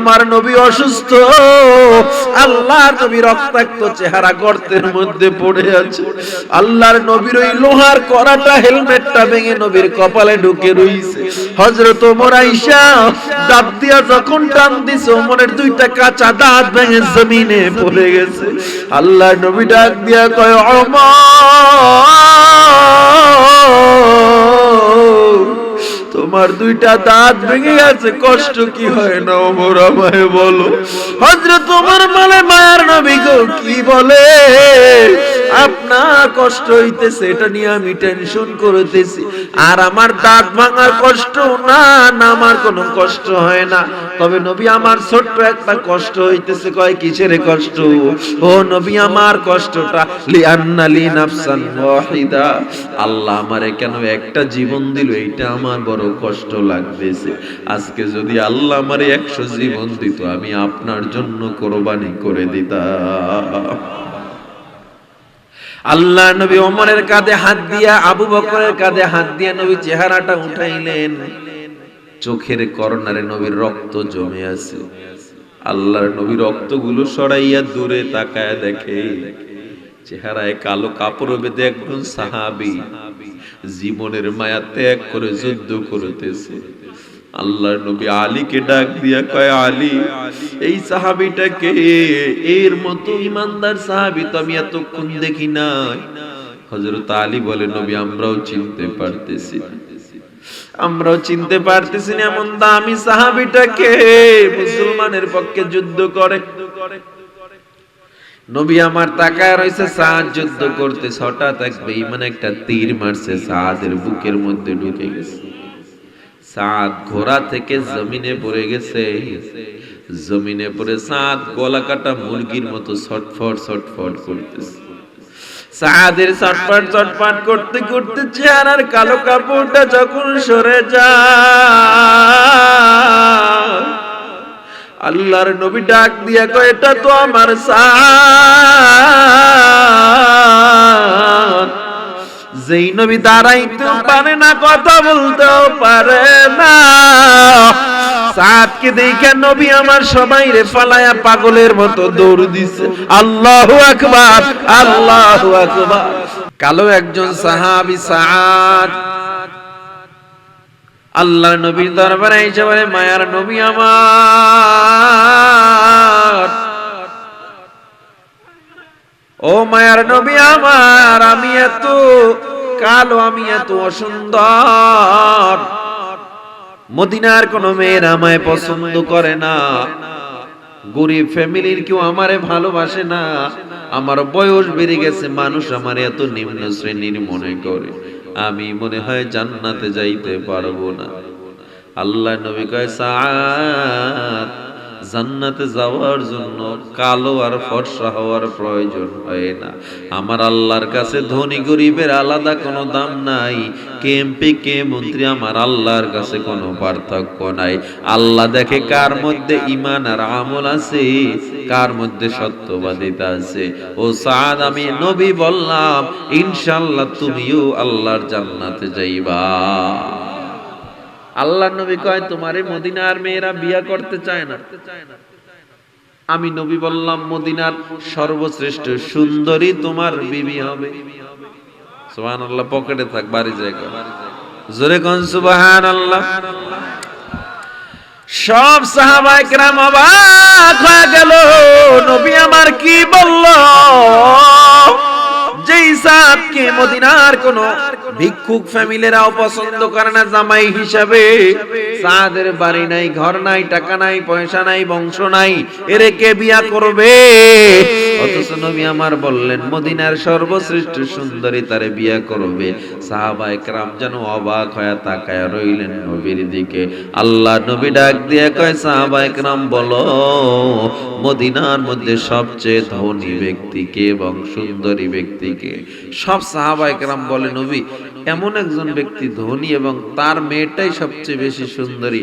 আমার নবী অসুস্থ। আল্লাহর নবী রক্তাক্ত চেহারা গর্তের মধ্যে পড়ে আছে। আল্লাহর নবীর ওই লোহার করাটা, হেলমেটটা ভেঙে নবীর কপালে ঢুকে রইছে। হযরত ওমর আয়েশা দাঁত দিয়া যখন টান দিছে, ওমরের দুইটা কাঁচা দাঁত ভেঙে জমিনে পড়ে গেছে। আল্লাহর নবী ডাক দিয়া কয়, ওমর! তোমার দুইটা দাঁত ভেঙে গেছে, কষ্ট কি হয় না ওমর আমায় বলো? হযরত ওমর বলে মায়ার নবী গো, কি বলে? আপনার কষ্ট হইতেছে, এটা নিয়ে আমি টেনশন করতেছি। আর আমার দাঁত ভাঙার কষ্ট না না আমার কোনো কষ্ট হয় না। তবে নবী আমার ছোট্ট একটা কষ্ট হইতেছে, কয় কিসের কষ্ট? ও নবী, আমার কষ্টটা লিআন্না লি নাফসান ওয়াহিদা। আল্লাহ আমারে কেন একটা জীবন দিল, এইটা আমার বড় কষ্ট লাগতেছে। আজকে যদি আল্লাহ আমারে একশো জীবন দিত, আমি আপনার জন্য কোরবানি করে দিতাম। আল্লাহ নবী ওমরের কাঁধে হাত দিয়া, আবু বকরের কাঁধে হাত দিয়া নবী চেহারাটা উঠাইলেন। চোখের কর্নারে নবীর রক্ত জমে আছে। আল্লাহর নবী রক্তগুলো সরাইয়া দূরে তাকায় দেখে। চেহারায় কালো কাপড় বেঁধে একজন সাহাবি জীবনের মায়া ত্যাগ করে যুদ্ধ করতেছে। আল্লাহর নবী আলীকে ডাক দিয়া কয়, আলী, এই সাহাবিটাকে, এর মতো ইমানদার সাহাবি তো আমি এতক্ষণ দেখি নাই। হযরত আলী বলে, নবী, আমরাও চিনতে পারতেছি আমরাও চিনতে পারতেছি না এমন দামি সাহাবিটাকে, মুসলমানের পক্ষে যুদ্ধ করে। নবী আমার তাকায় রয়েছে, সাদ যুদ্ধ করতে হঠাৎ এক বেঈমান একটা তীর মারছে, সাদের বুকের মধ্যে ঢুকে গেছে। সাদ ঘোড়া থেকে জমিনে পড়ে গেছে। জমিনে পড়ে সাদ গলা কাটা মুরগির মতো ছটফট ছটফট করতেছে। সাদের চটপট চটপট করতে করতে চেহারার কালো কাপড়টা যখন সরে যায় আল্লাহর নবী ডাক দিয়া কয়, এটা তো আমার সাদ যেই নবী দাঁড়াইতেও পারে না, কথা বলতেও পারে না। সাদকে দেখে নবী আমার সবাই রে ফালায়া পাগলের মতো দৌড় দিছে। আল্লাহু আকবার আল্লাহু আকবার। কালো একজন সাহাবী সাদ আল্লাহ নবীর দরবারে এসে বলে, মায়ার নবী আমার। ও মায়ার নবী আমার, আমি এত কালো, আমি এত অসুন্দর। মদিনার কোন মেয়ের আমায় পছন্দ করে না। গরিব ফ্যামিলির কেউ আমারে ভালোবাসে না। আমার বয়স বেড়ে গেছে, মানুষ আমার এত নিম্ন শ্রেণির মনে করে। আমি মনে হয় জান্নাতে যাইতে পারব না। আল্লাহ নবী কয় জান্নাতে যাওয়ার জন্য কালো আর ফর্সা হওয়ার প্রয়োজন হয় না। আমার আল্লাহর কাছে ধনী গরিবের আলাদা কোনো দাম নাই। কে এমপি কে মন্ত্রী আমার আল্লাহর কাছে কোনো পার্থক্য নাই। আল্লাহ দেখে কার মধ্যে ইমান আর আমল আছে, কার মধ্যে সত্যবাদিতা আছে। ও সাদ, আমি নবী বললাম ইনশাল্লাহ তুমিও আল্লাহর জান্নাতে যাইবা। আল্লাহ নবী কয়, তোমারে মদিনার মেয়েরা বিয়া করতে চায় না। আমি নবী বললাম, মদিনার সর্বশ্রেষ্ঠ সুন্দরী তোমার বিবি হবে। সুবহান আল্লাহ পকেটে থাক, বাড়ি জায়গা জোরে কোন সুবহান আল্লাহ সব সাহাবায়ে কেরাম অবাক হয়ে গেল, নবী আমার কি বলল? আমার বললেন, মদিনার সর্বশ্রেষ্ঠ সুন্দরী তারে বিয়া করবে। সাহাবা একরাম যেন অবাক হয়ে তাকায় রইলেন নবীর দিকে। আল্লাহ নবী ডাক দিয়ে কয়, সাহাবা একরাম বলো, মদিনার মধ্যে সবচেয়ে ধনী ব্যক্তিকে এবং সুন্দরী ব্যক্তিকে সব সাহাবা একরাম বলে, নবী, এমন একজন ব্যক্তি ধনী এবং তার মেয়েটাই সবচেয়ে বেশি সুন্দরী।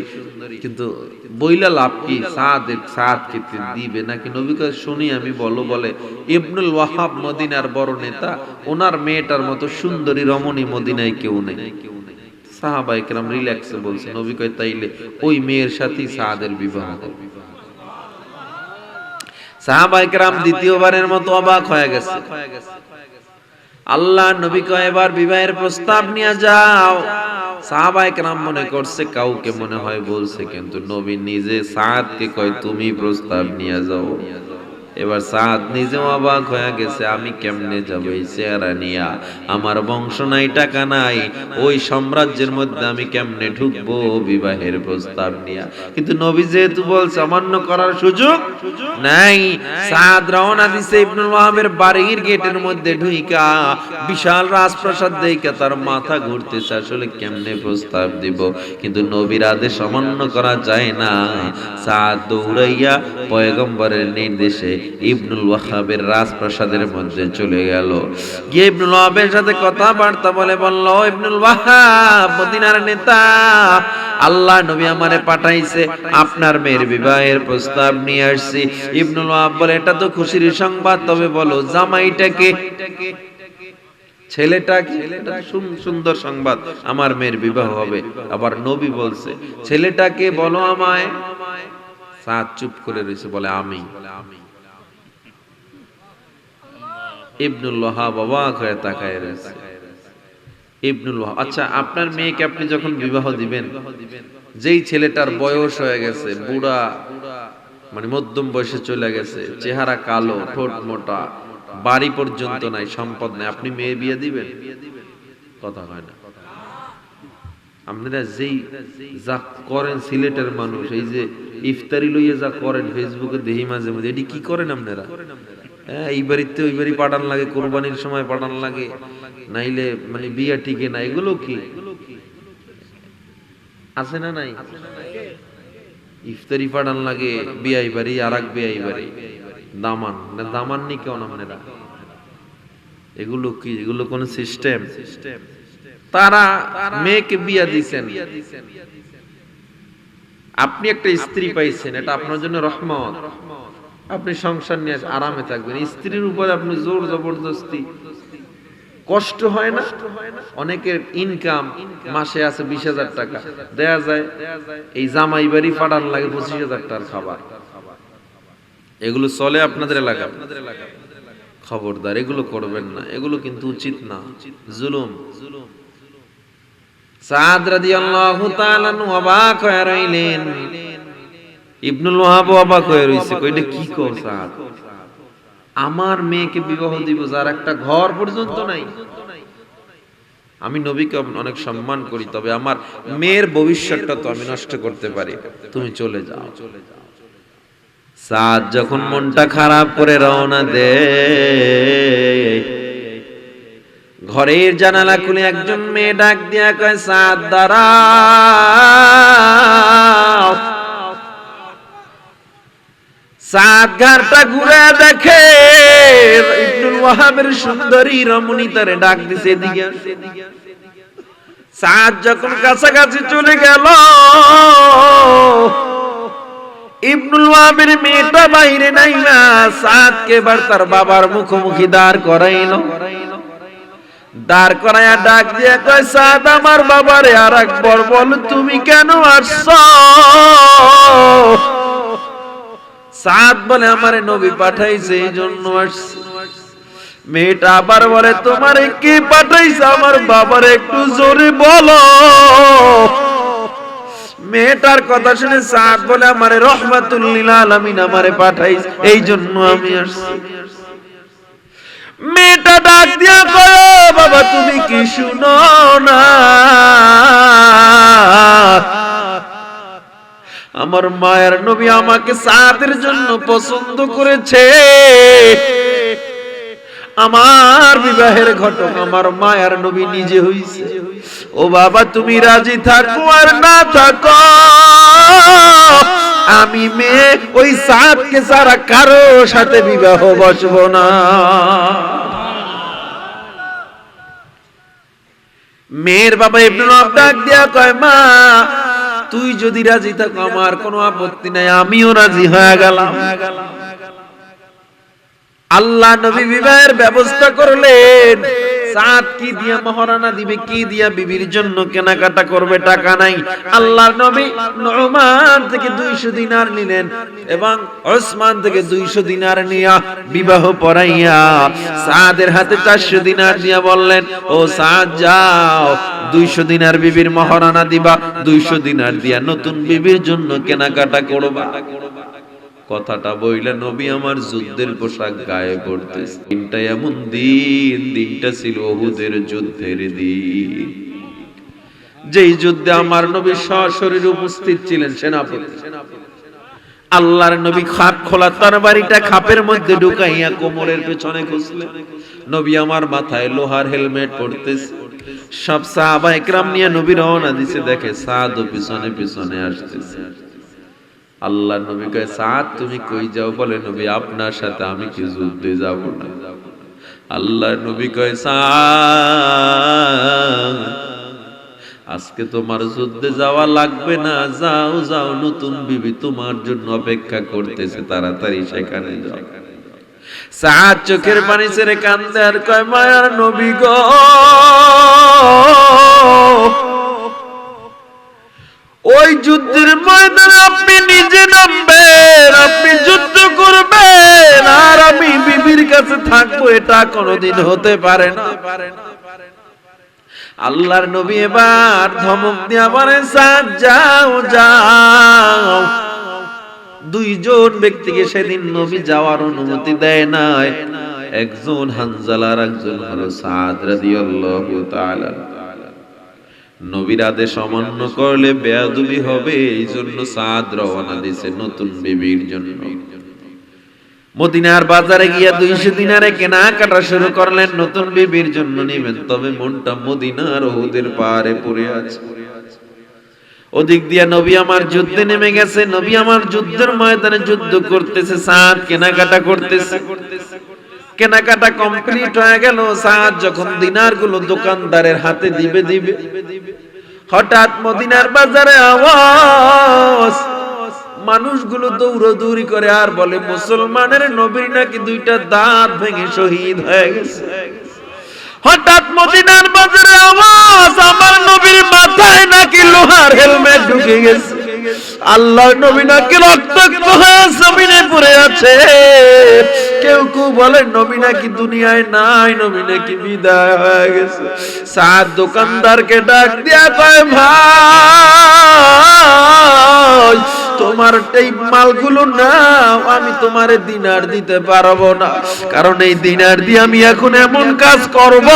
কিন্তু বইলা লাভ কি? সাদ কে দিবে? নাকি নবী কয়, শুনি আমি, বলো, বলে, ইবনুল ওয়াহাব মদিনার বড় নেতা, ওনার মেয়েটার মতো সুন্দরী রমণী মদিনায় কেউ নেই। সাহাবা একরাম রিল্যাক্সে বলছে, নবী কয়, তাইলে ওই মেয়ের সাথেই সাদের বিবাহ হবে। কেরাম দ্বিতীয়বারের মতো অবাক হয়ে গেছে। আল্লাহ নবী কয় এবার বিবাহের প্রস্তাব নিয়ে যাও। সাহাবায়ে কেরাম মনে করছে কাউকে মনে হয় বলছে কিন্তু নবী নিজে সাদকে কয় তুমি প্রস্তাব নিয়ে যাও। এবার সাদ নিজেও অবাক হয়ে গেছে, আমি কেমনে যাব এই চেহারা নিয়া? আমার বংশ নাই, টাকা নাই, ওই সাম্রাজ্যের মধ্যে আমি কেমনে ঢুকবো বিবাহের প্রস্তাব নিয়া? কিন্তু নবী যেহেতু বলছে, অমান্য করার সুযোগ নাই, সাদ রওনা দিছে ইবনুল ওয়াহাবের বাড়ির গেটের মধ্যে ঢুইকা, বিশাল রাজপ্রাসাদ দেইকা তার মাথা ঘুরতেছে, আসলে কেমনে প্রস্তাব দিব? কিন্তু নবীর আদেশ অমান্য করা যায় না। সাদ দৌড়াইয়া পয়গম্বরের নির্দেশে ইবনুল ওয়াহাবের রাজপ্রাসাদের মধ্যে চলে গেল। গিয়ে ইবনুল ওয়াহাবের সাথে কথাবার্তা বলে বলল ইবনুল ওয়াহাব, মদিনার নেতা, আল্লাহ নবী আমারে পাঠাইছে, আপনার মেয়ের বিবাহের প্রস্তাব নিয়ে আসছি। ইবনুল ওয়াহাব বলে, এটা তো খুশির সংবাদ, তবে বলো জামাইটাকে ছেলেটা সুন্দর সংবাদ, আমার মেয়ের বিবাহ হবে। আবার নবী বলছে ছেলেটাকে বলো আমায়? সাত চুপ করে রয়েছে, বলে, আমি। আচ্ছা আপনার মেয়েকে আপনি যখন বিবাহ দিবেন, যেই ছেলেটার বয়স হয়ে গেছে, বুড়া মানে মধ্যম বয়সে চলে গেছে, চেহারা কালো, ঠোঁট মোটা, বাড়ি পর্যন্ত নাই, সম্পদ নাই, আপনি মেয়ে বিয়ে দিবেন? কথা হয় না। আপনারা যেই যা করেন সিলেটের মানুষ, এই যে ইফতারি লইয়ে যা করেন ফেসবুকে দেহি মাঝে মাঝে এটি কি করেন আপনারা? হ্যাঁ এই বাড়িতে ওই বাড়ি পাঠান লাগে, কোরবানির সময় পাঠান লাগে। নাইলে মানে বিয়া টিকে না, এগুলো কি? আছে না নাই? ইফতারি পাঠান লাগে, বিয়াই বাড়ি আর এক বিয়াই বাড়ি। দামান, না দামান নি কেমন আপনারা এগুলো কি? এগুলো কোন সিস্টেম? তারা মেয়েকে বিয়া দিছেন। আপনি একটা স্ত্রী পাইছেন, এটা আপনার জন্য রহমত। আপনি সংসার নিয়ে আরামে থাকবেন। স্ত্রীর উপর আপনি জোর জবরদস্তি। কষ্ট হয় না? অনেকের ইনকাম মাসে আছে বিশ হাজার টাকা। দেয়া যায়, এই জামাই বাড়ি ফাটান লাগে পঁচিশ হাজার টাকার খাবার। এগুলো চলে আপনাদের এলাকা। খবরদার, এগুলো করবেন না। এগুলো কিন্তু উচিত না। জুলুম। সাদ রাদিয়াল্লাহু তাআলা অবাক হয়ে রইলেন। ইবনুল অবাক হয়ে কি সাদ আমার মেয়েকে বিবাহ দিব যার একটা ঘর পর্যন্ত নাই। আমি নবীকে অনেক সম্মান করি, তবে আমার মেয়ের ভবিষ্যৎটা তো আমি নষ্ট করতে পারি। তুমি চলে যাও। সাদ যখন মনটা খারাপ করে রওনা দে ঘরের জানালা খুলে একজন মেয়ে ডাক দিয়া কয়, সাদ, দাঁড়াও। সাত ঘাটটা ঘুরে দেখে ইবনুল ওয়াহাবের সুন্দরী রমণী তারে ডাক দিছে এদিকে। সাত যখন কাছাকাছি চলে গেল, ইবনুল ওয়াহাবের মেয়েটা বাইরে নাই না, সাতকে এবার তার বাবার মুখোমুখি দাঁড় করাইলো দাঁড় করাইয়া ডাক দিয়ে কয় সাদ আমার বাবারে আর একবার বল, তুমি কেন আসছো সাদ বলে আমার নবী পাঠাইছে এই জন্য আসছি। মেয়েটা আবার বলে, তোমারে কে পাঠাইছে? আমার বাবার একটু জোরে বলো। মেয়েটার কথা শুনে সাদ বলে, আমারে রহমাতুল্লিল আলামিন আমারে পাঠাইছে এই জন্য আমি আসছি। মেয়েটা ডাক দিয়া কয় বাবা, তুমি কি শুনো না? আমার মায়ের নবী আমাকে সাদের জন্য পছন্দ করেছে। আমার বিবাহের ঘটক আমার মায়ের নবী নিজে হইছে। ও বাবা, তুমি রাজি থাকো আর না থাকো? আমি মেয়ে, ওই সাদকে সারা কারও সাথে বিবাহ বসবো না। মেয়ের বাবা ইবনুল ডাক দিয়া কয়, মা তুই যদি রাজি থাকো, আমার কোনো আপত্তি নাই, আমিও রাজি হয়ে গেলাম। আল্লাহ নবী বিবাহের ব্যবস্থা করলেন। সাত কি দিয়া মহারানা দিবে, কি দিয়া বিবির জন্য কেনাকাটা করবে, টাকা নাই। আল্লাহর নবী নোমান থেকে 200 দিনার নিলেন এবং ওসমান থেকে 200 দিনার নিয়া বিবাহ পড়াইয়া সাদের হাতে 400 দিনার দিয়া বললেন, ও সাদ, যাও। 200 দিনার বিবির মহারানা দিবা 200 দিনার দিয়া নতুন বিবির জন্য কেনাকাটা করবা। কথাটা বইলে নবী আমার যুদ্ধের পোশাক গায়ে পড়তেছে। দিনটা এমন দিন, দিনটা ছিল ওহুদের যুদ্ধের দিন। যেই যুদ্ধে আমার নবী সশরীর উপস্থিত ছিলেন সেনাপতি। আল্লাহর নবী খাপ খোলা তার বাড়িটা খাপের মধ্যে ঢুকাইয়া কোমরের পেছনে খুঁজলেন। নবী আমার মাথায় লোহার হেলমেট পড়তেছে সব সাহাবা একরাম নিয়ে নবী রওনা দিছে, দেখে সাদ পিছনে পিছনে আসতেছে। আল্লাহ নবী কয়, সাদ, তুমি কই যাও? বলে, নবী, আপনার সাথে আমি কি যুদ্ধে যাব না? আল্লাহ নবী কয়, সাদ, আজকে তোমার যুদ্ধে যাওয়া লাগবে না। যাও যাও, নতুন বিবি তোমার জন্য অপেক্ষা করতেছে। তাড়াতাড়ি সেখানে যাও। সাত চোখের পানি ছেড়ে কান্দে আর কয়, মায়ার নবী গো ওই যুদ্ধের ময়দানে আপনি নিজে নামবেন, আপনি যুদ্ধ করবেন, আর আমি বিবির কাছে থাকব, এটা কোনোদিন হতে পারে না। আল্লাহর নবী এবার ধমক দিয়া সাত যাও যাও। দুইজন ব্যক্তিকে সেদিন নবী যাওয়ার অনুমতি দেয় নাই। একজন হানজালার একজন হলো সাদ রাদিয়াল্লাহু তাআলা। নবীর আদেশ অমান্য করলে বেয়াদবি হবে এই জন্য সাদ রওনা দিছে নতুন বিবির জন্য। মদিনার বাজারে গিয়া দুইশো দিনারে কেনাকাটা শুরু করলেন নতুন বিবির জন্য নিবেন, তবে মনটা মদিনার ওহুদের পাহাড়ে পড়ে আছে। ওদিক দিয়া নবী আমার যুদ্ধে নেমে গেছে, নবী আমার যুদ্ধের ময়দানে যুদ্ধ করতেছে, সাদ কেনাকাটা করতেছে। কেনাকাটা কমপ্লিট হয়ে গেল সাদ যখন দিনারগুলো দোকানদারের হাতে দিবে দিবে। হঠাৎ মদিনার বাজারে আওয়াজ, মানুষগুলো দৌড়দৌড়ি করে আর বলে, মুসলমানের নবীর নাকি দুইটা দাঁত ভেঙে শহীদ হয়ে গেছে। হঠাৎ মদিনার বাজারে আওয়াজ, আমার নবীর মাথায় নাকি লোহার হেলমেট ঢুকে গেছে। আল্লাহ নবী নাকি রক্তাক্ত হয়ে জমিনে পড়ে আছে। কেউ কেউ বলে, নবী নাকি দুনিয়ায় নাই, নবী নাকি বিদায় হয়ে গেছে। সাত দোকানদারকে ডাক দিয়া কয়, ভাই তোমার এই মালগুলো না আমি তোমারে দিনার দিতে পারব না। কারণ এই দিনার দিয়ে আমি এখন এমন কাজ করব,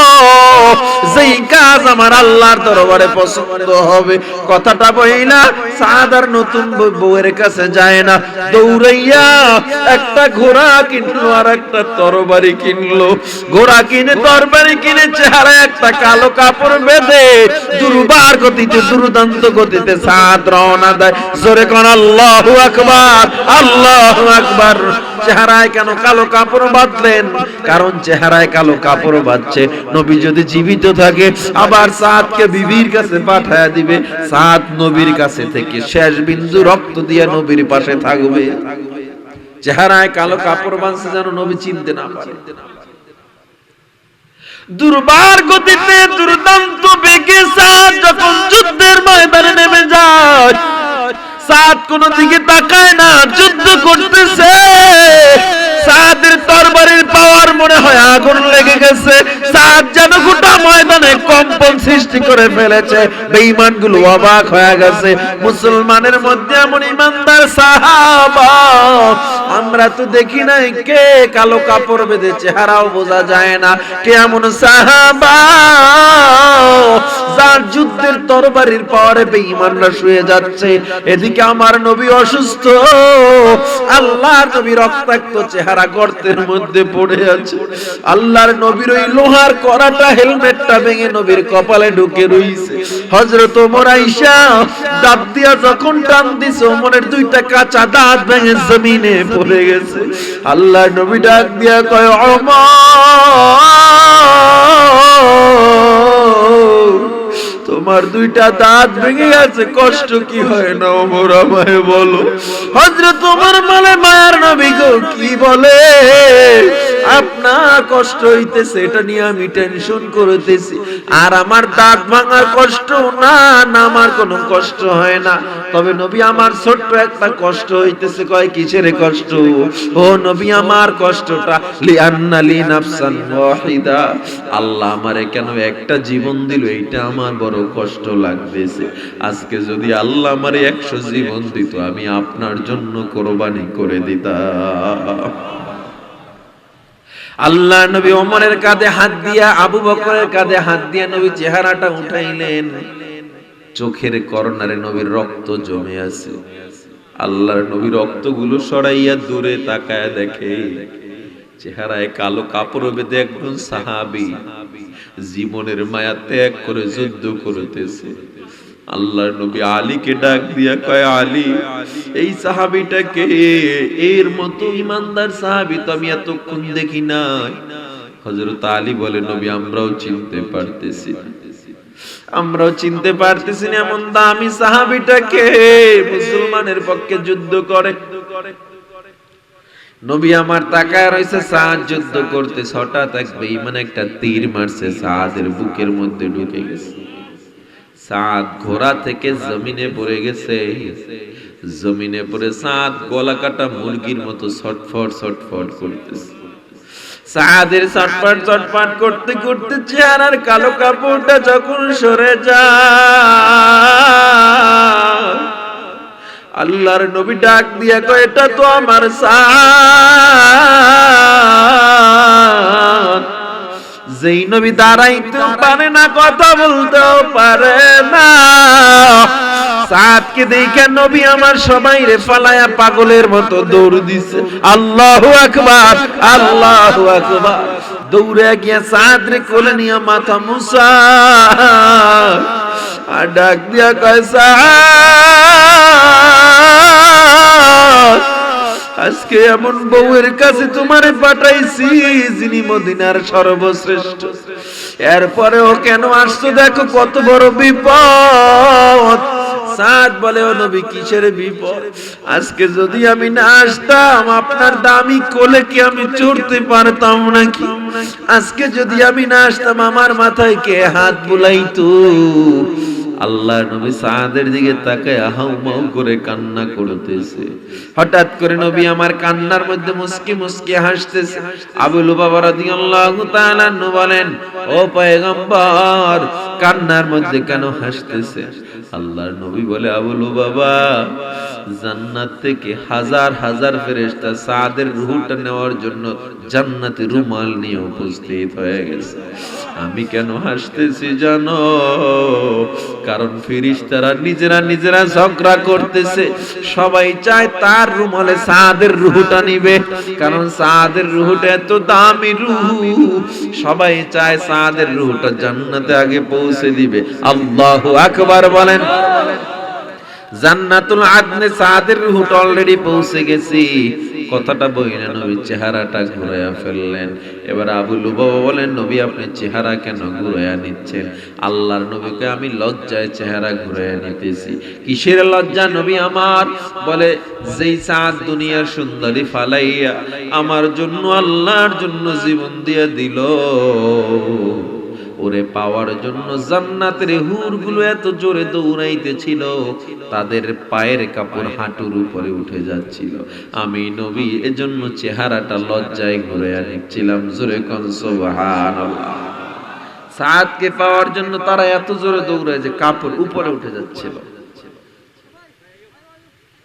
যেই কাজ আমার আল্লাহর দরবারে পছন্দ হবে। কথাটা বইলা সাদার নতুন বউয়ের কাছে যায় না। দৌড়াইয়া একটা ঘোড়া কিনলো আর একটা তরবারি কিনলো। ঘোড়া কিনে তরবারি কিনে চেহারা একটা কালো কাপড় বেঁধে দুর্বার গতিতে, দুর্দান্ত গতিতে সাদ রওনা দেয়। জোরে কোন আল্লাহু। আল্লাহু আকবার চেহারায় কেন কালো কাপড় বাঁধলেন? কারণ চেহারায় কালো কাপড় বাঁধছে। নবী যদি জীবিত থাকে, আবার সাদকে বিবির কাছে পাঠায়া দিবে। সাদ নবীর কাছে থেকে শেষ বিন্দু রক্ত দিয়ে নবীর পাশে থাকবে। চেহারায় কালো কাপড় বাঁধছে যেন নবী চিনতে না পারে। দুর্বার গতিতে দুর্দান্ত বেগে সাদ যখন যুদ্ধের ময়দানে নেমে যায় সাদ কোন দিকে তাকায় না যুদ্ধ করতেছে। সাদের তরবারির পাওয়ার মনে হয় আগুন লেগে গেছে। সাদ যেন গোটা ময়দানে কম্পন সৃষ্টি করে ফেলেছে। বেঈমানগুলো অবাক হয়ে গেছে। মুসলমানের মধ্যে এমন ইমানদার সাহাবা, আমরা তো দেখি নাই কে কালো কাপড় বেঁধে চেহারাও বোঝা যায় না। কে এমন সাহাবা, যার যুদ্ধের তরবারির পাওয়ারে বেঈমানরা শুয়ে যাচ্ছে। এদিকে আমার নবী অসুস্থ, আল্লাহর নবী রক্তাক্ত চেহারা গর্তের মধ্যে পড়ে আছে। আল্লাহর নবীর ওই লোহার করাটা হেলমেটটা ভেঙে নবীর কপালে ঢুকে রইছে। হযরত ওমর আয়েশা দাঁত দিয়া যখন টান দিছে, ওমরের দুইটা কাঁচা দাঁত ভেঙে জমিনে পড়ে গেছে। আল্লাহ নবী ডাক দিয়া কয়, ওমর! তোমার দুইটা দাঁত ভেঙে গেছে, কষ্ট কি হয় না ওমর আমায় বলো? হযরত ওমর মানে মায়ার নবী গো, কি বলে? আপনার কষ্ট হইতেছে, এটা নিয়ে আমি টেনশন করতেছি। আর আমার দাঁত ভাঙার কষ্ট না না আমার কোনো কষ্ট হয় না। তবে নবী আমার ছোট্ট একটা কষ্ট হইতেছে, কয় কিসের কষ্ট? ও নবী, আমার কষ্টটা লি আন্না লি নাফসান ওয়াহিদা। আল্লাহ আমারে কেন একটা জীবন দিল, এইটা আমার বড় কষ্ট লাগতেছে। আজকে যদি আল্লাহ আমারে একশো জীবন দিত, আমি আপনার জন্য কোরবানি করে দিতাম। আল্লাহ নবী ওমরের কাঁধে হাত দিয়া, আবু বকরের কাঁধে হাত দিয়া নবী চেহারাটা উঠাইলেন। চোখের কর্নারে নবীর রক্ত জমে আছে। আল্লাহর নবী রক্তগুলো সরাইয়া দূরে তাকায় দেখে। চেহারায় কালো কাপড় বেঁধে একজন সাহাবি জীবনের মায়া ত্যাগ করে যুদ্ধ করতেছে। আল্লাহর নবী আলীকে ডাক দিয়া কয়, আলী, এই সাহাবিটাকে, এর মতো ইমানদার সাহাবি তো আমি এতক্ষণ দেখি নাই। হযরত আলী বলে, নবী, আমরাও চিনতে পারতেছি আমরাও চিনতে পারতেছি না এমন দামি সাহাবিটাকে মুসলমানের পক্ষে যুদ্ধ করে। নবী আমার তাকায় রয়েছে, সাদ যুদ্ধ করতে হঠাৎ এক বেঈমান একটা তীর মারছে, সাদের বুকের মধ্যে ঢুকে গেছে। সাদ ঘোড়া থেকে জমিনে পড়ে গেছে। জমিনে পড়ে সাদ গলা কাটা মুরগির মতো ছটফট ছটফট করতেছে। সাদের ছটফট ছটফট করতে করতে চেহারার কালো কাপড়টা যখন সরে যায় আল্লাহর নবী ডাক দিয়া কয়, এটা তো আমার সাদ যেই নবী দাঁড়াইতেও পারে না, কথা বলতেও পারে না। সাতকে দেখে নবী আমার সবাই রে ফালায়া পাগলের মতো দৌড় দিছে। আল্লাহু আকবার আল্লাহু আকবার। দৌড়ে গিয়া সাদ রে কোলে নিয়ে মাথা মুসা আর ডাক দিয়া কয়, সাদ! আজকে এমন বউয়ের কাছে তোমারে পাঠাইছি, যিনি মদিনার সর্বশ্রেষ্ঠ। এরপরেও কেন আসছো দেখো কত বড় বিপদ। সাদ বলে, ও নবী, কিসের বিপদ? আজকে যদি আমি না আসতাম, আপনার দামি কোলে কি আমি চড়তে পারতাম নাকি? আজকে যদি আমি না আসতাম, আমার মাথায় কে হাত বুলাইতো? আল্লাহ নবী সাদের দিকে তাকে আহাউমাউ করে কান্না করতেছে। হঠাৎ করে নবী আমার কান্নার মধ্যে মুস্কি মুস্কি হাসতেছে। আবু লুবাবা রাদিয়াল্লাহু তাআলা বলেন, ও পয়গম্বর, কান্নার মধ্যে কেন হাসতেছে? আল্লাহর নবী বলে, আবু লুবাবা জান্নাত থেকে হাজার হাজার ফেরেশতা সাদের রূহটা নেওয়ার জন্য জান্নাতে রুমাল নিয়ে উপস্থিত হয়ে গেছে। আমি কেন হাসতেছি জানো? কারণ ফিরিস্তারা নিজেরা নিজেরা ঝগড়া করতেছে। সবাই চায় তার রুমালে সাদের রুহুটা নিবে। কারণ সাদের রুহুটা এত দামি রুহু। সবাই চায় সাদের রুহুটা জান্নাতে আগে পৌঁছে দিবে। আল্লাহু আকবার বলেন। জান্নাতুল আদনে সাদের রুহুটা অলরেডি পৌঁছে গেছি। কথাটা বইনা নবী চেহারাটা ঘুরাইয়া ফেললেন। এবার আবু লুবাবা বলেন, নবী, আপনি চেহারা কেন ঘুরাইয়া নিচ্ছেন? আল্লাহর নবীকে আমি লজ্জায় চেহারা ঘুরাইয়া নিতেছি। কিসের লজ্জা? নবী আমার বলে, যেই চাঁদ দুনিয়ার সুন্দরী ফালাইয়া আমার জন্য, আল্লাহর জন্য জীবন দিয়ে দিল। ওরে পাওয়ার জন্য জান্নাতের হুরগুলো এত জোরে দৌড়াইতেছিল, তাদের পায়ের কাপড় হাঁটুর উপরে উঠে যাচ্ছিল। আমি নবী, এজন্য চেহারাটা লজ্জায় ঘুরে আনিছিলাম জোরে সুবহানাল্লাহ। সাদকে পাওয়ার জন্য তারা এত জোরে দৌড়ায় যে কাপড় উপরে উঠে যাচ্ছিল।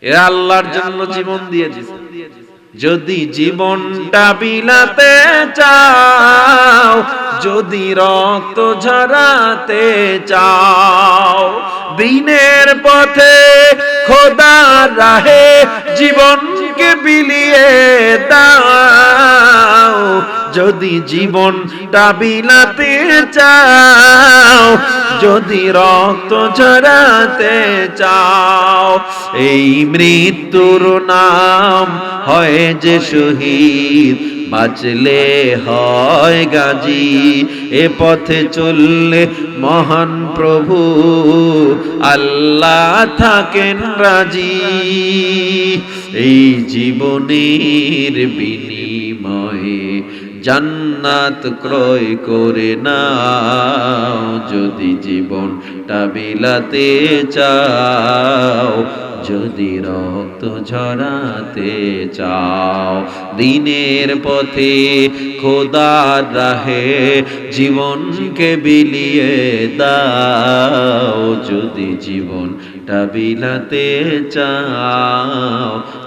এরা আল্লাহর জন্য জীবন দিয়ে দিছে। যদি জীবনটা বিলাতে চাও, যদি রক্ত ঝরাতে চাও, দিনের পথে খোদা রাহে জীবনকে বিলিয়ে দাও। যদি জীবনটা বিলাতে চাও, যদি রক্ত ঝরাতে চাও, এই মৃত্যুর নাম হয় যে শহীদ। বাঁচলে হয় গাজী, এ পথে চললে মহান প্রভু। আল্লাহ থাকেন রাজি। এই জীবনের বিনিময়ে জান্নাত ক্রয় করে নাও। যদি জীবনটা বিলাতে চাও, যদি রক্ত ঝরাতে চাও, দিনের পথে খোদার রাহে জীবনকে বিলিয়ে দাও। যদি জীবনটা বিলাতে চাও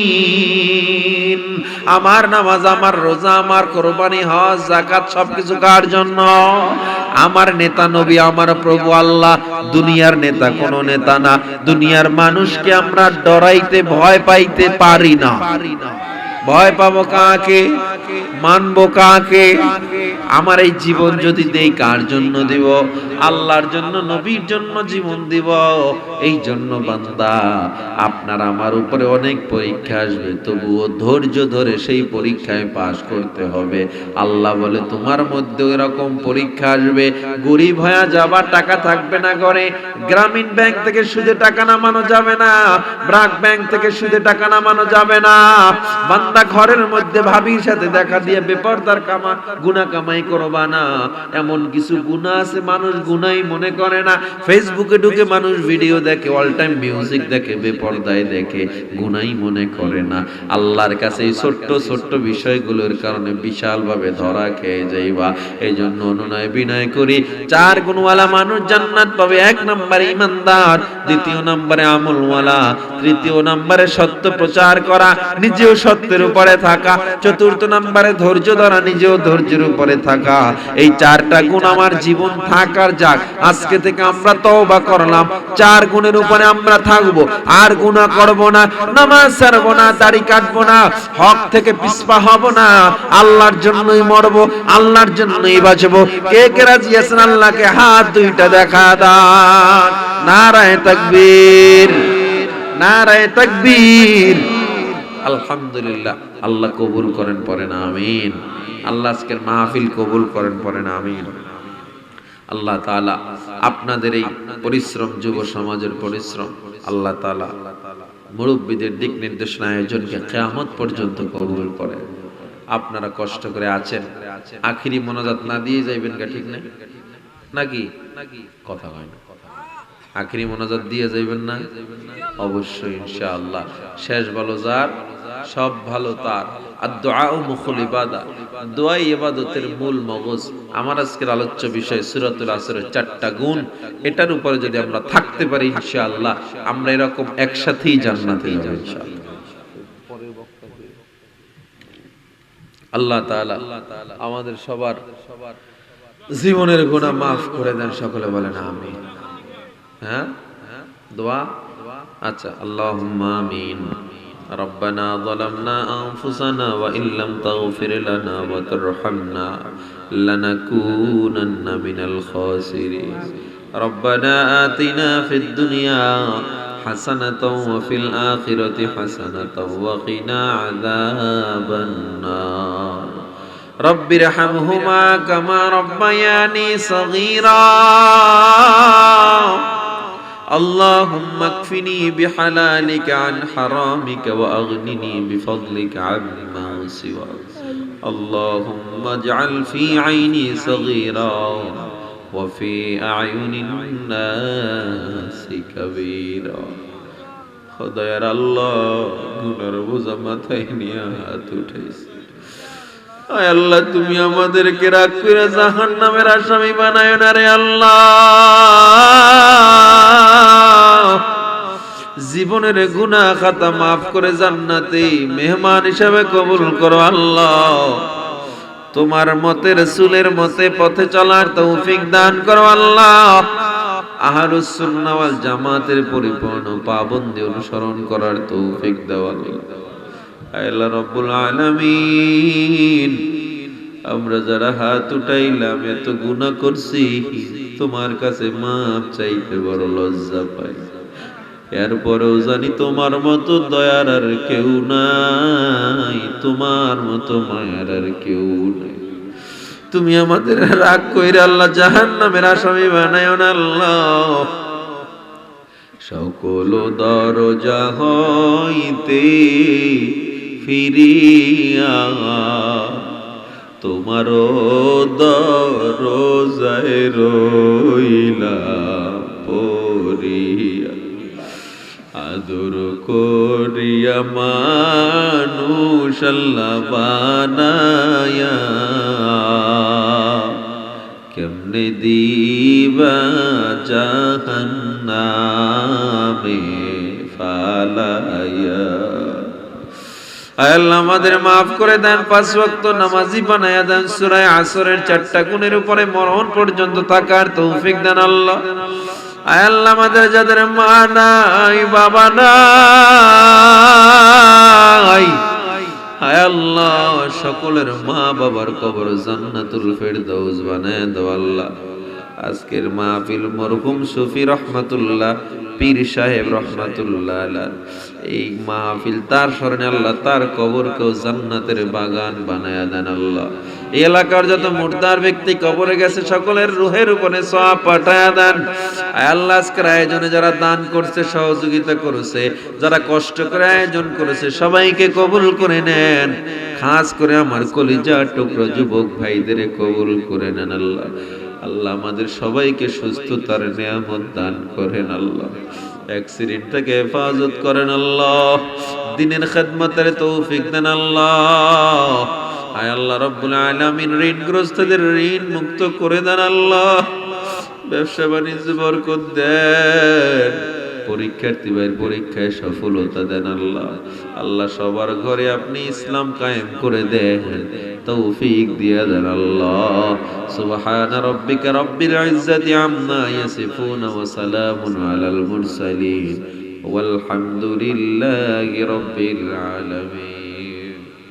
আমার নামাজ, আমার রোজা, আমার কোরবানি, হজ জাকাত সবকিছু কার জন্য? আমার নেতা নবী, আমার প্রভু আল্লাহ। দুনিয়ার নেতা কোন নেতা না। দুনিয়ার মানুষকে আমরা ডরাইতে, ভয় পাইতে পারি না। ভয় পাবো কাকে? মানবো কাকে? আমার এই জীবন যদি দেই, কার জন্য দিব? আল্লাহর জন্য, নবীর জন্য জীবন দিব? এই জন্য বান্দা, আপনার আমার উপরে অনেক পরীক্ষা আসবে, তবুও ধৈর্য ধরে সেই পরীক্ষায় পাশ করতে হবে। আল্লাহ বলে, তোমার মধ্যে এরকম পরীক্ষা আসবে। গরিব হয়ে যাবার টাকা থাকবে না ঘরে। গ্রামীণ ব্যাংক থেকে সুদে টাকা নামানো যাবে না। ব্রাক ব্যাংক থেকে সুদে টাকা নামানো যাবে না। বান্দা ঘরের মধ্যে ভাবির সাথে দেখা দিয়ে বেপরদার কামা গুনা কামাই করবা না। এমন কিছু গুনাহ আছে, মানুষ গুনাই মনে করে না। ফেসবুকে ঢুকে মানুষ ভিডিও দেখে অল টাইম মিউজিক দেখে, বেপরদায় দেখে গুনাই মনে করে না। আল্লাহর কাছে এই ছোট্ট ছোট্ট বিষয়গুলোর কারণে বিশালভাবে ধরা খেয়ে যাইবা। এই জন্য অনুনয়, বিনয় করি। চার গুণওয়ালা মানুষ জান্নাত পাবে। এক নম্বরে ইমানদার, দ্বিতীয় নম্বরে আমলওয়ালা, তৃতীয় নম্বরে সত্য প্রচার করা, নিজেও সত্যের উপরে থাকা। চতুর্থ নম্বরে ধৈর্য ধরা, নিজেও ধৈর্যের উপরে থাকা। এই চারটা গুণ আমার জীবন থাকার যাক। আজকে থেকে আমরা তওবা করলাম। চার গুণের উপরে আমরা থাকব। আর গুনাহ করব না, নামাজ ছাড়ব না, দাড়ি কাটব না, হক থেকে পিছপা হব না। আল্লাহর জন্যই মরব, আল্লাহর জন্যই বাঁচব। কে কে রাজি আছেন? আল্লাহকে হাত দুইটা দেখা দান। নারায় তাকবীর নারায় তাকবীর। আলহামদুলিল্লাহ, আল্লাহ কবুল করেন, পড়েন, আমিন। আল্লাহ আজকের মাহফিল কবুল করেন, পড়েন, আমিন। আল্লাহ তাআলা আপনাদের এই পরিশ্রম, যুব সমাজের পরিশ্রম, আল্লাহ তাআলা মুরব্বীদের দিক নির্দেশনা আয়োজনকে কিয়ামত পর্যন্ত কবুল করেন। আপনারা কষ্ট করে আছেন, আখিরি মনোজাত না দিয়ে যাইবেন গা ঠিক না নাকি? কথা হয় না। আখিরি মনোজাত দিয়ে যাইবেন না? অবশ্যই, ইনশাআল্লাহ। শেষ ভালো যার, সব ভালো তার। আর দোয়া ও মুখল ইবাদা। দোয়াই ইবাদতের মূল মগজ। আমার আজকের আলোচ্য বিষয় সুরাতুল আসরের চারটা গুণ। এটার উপরে যদি আমরা থাকতে পারি, ইনশাআল্লাহ, আমরা এরকম একসাথেই জান্নাতে যাব, ইনশাআল্লাহ। আল্লাহ তাআলা আমাদের সবার জীবনের গুনাহ মাফ করে দেন, সকলে বলেন, আমিন। হ্যাঁ দোয়া আচ্ছা আল্লাহুম্মা আমিন ربنا ظلمنا أنفسنا وإن لم تغفر لنا وترحمنا لنكونن من الخاسرين ربنا آتنا في الدنيا حسنة وفي الآخرة حسنة وقنا عذاب النار رب ارحمهما كما ربياني صغيرا اللهم اكفني بحلالك عن حرامك واغنني بفضلك عما سواك اللهم اجعل في عيني صغيرا وفي اعين الناس كبيرا খোদায়ার আল্লাহ গুনার বোঝা মাথায় নিয়ে হাত উঠেছে আয় আল্লাহ, তুমি আমাদেরকে রাগ করে জাহান নামের আসামি বানায় না রে আল্লাহ। জীবনের গুনাহ খাতা মাফ করে জান্নাতে মেহমান হিসাবে কবুল করো আল্লাহ। তোমার মতে রসুলের মতে পথে চলার তৌফিক দান করো আল্লাহ। আহারুস সুন্নাহ ওয়াল জামাতের পরিপূর্ণ পাবন্দি অনুসরণ করার তৌফিক দাও আল্লাহ রব্বুল আলামিন, আমরা যারা হাত উঠাইলাম, এত গুণা করছি, তোমার কাছে মাপ চাইতে বড় লজ্জা পাই। এরপরেও জানি তোমার মতো দয়ার আর কেউ নাই, তোমার মতো মায়ার আর কেউ নাই। তুমি আমাদের রাগ কইরে আল্লাহ জাহান নামের আসামি বানায় না আল্লাহ। সকল দরজা হইতে ফিরিয়া তোমার দরজায় রইলা পড়িয়া। আদর করিয়া মানুষ আল্লাহ বানায়া কেমনে দিবা জাহান্নামে ফালায়া। আল্লাহ আমাদের মাফ করে দেন, পাঁচ ওয়াক্ত নামাজি বানায়া দেন সূরা আসরের চারটা গুণের উপরে মরণ পর্যন্ত থাকার তৌফিক দেন আল্লাহ। আল্লাহ আমাদের যাদের মা নাই, বাবা নাই। আল্লাহ সকলের মা বাবার কবর জান্নাতুল ফেরদৌস বানায় দাও আল্লাহ। আজকের মাহফিল মরহুম সুফি রহমাতুল্লাহ, পীর সাহেব রহমাতুল্লাহ। এই মাহফিল তার স্মরণে আল্লাহ তার কবরকেও জান্নাতের বাগান বানায়া দেন আল্লাহ। এই এলাকার যত মুর্দার ব্যক্তি কবরে গেছে, সকলের রুহের উপরে সব পাঠায়া দেন। আল্লাহ আয়োজনে যারা দান করছে, সহযোগিতা করেছে, যারা কষ্ট করে আয়োজন করেছে, সবাইকে কবুল করে নেন। খাস করে আমার কলিজা টুকরো যুবক ভাইদের কবুল করে নেন আল্লাহ। আল্লাহ আমাদের সবাইকে সুস্থতার নিয়ামত দান করেন আল্লাহ। অ্যাক্সিডেন্ট থেকে হেফাজত করেন আল্লাহ। দিনের খেদমতের তৌফিক দেন আল্লাহ। আয় আল্লাহ রব্বুল আলামিন, ঋণগ্রস্তদের ঋণ মুক্ত করে দেন আল্লাহ। ব্যবসা বাণিজ্য বরকত দেন। পরীক্ষার্থী ভাইয়ের পরীক্ষায় সফলতা দেন আল্লাহ আল্লাহ সবার ঘরে আপনি ইসলাম কায়েম করে দেন তৌফিক দিয়ে দেন আল্লাহ সুবহান রাব্বিকা রব্বিল ইজ্জাতি আম্মা ইয়াসিফুন ওয়া সালামুন আলাল মুরসালিন والحمد لله رب العالمين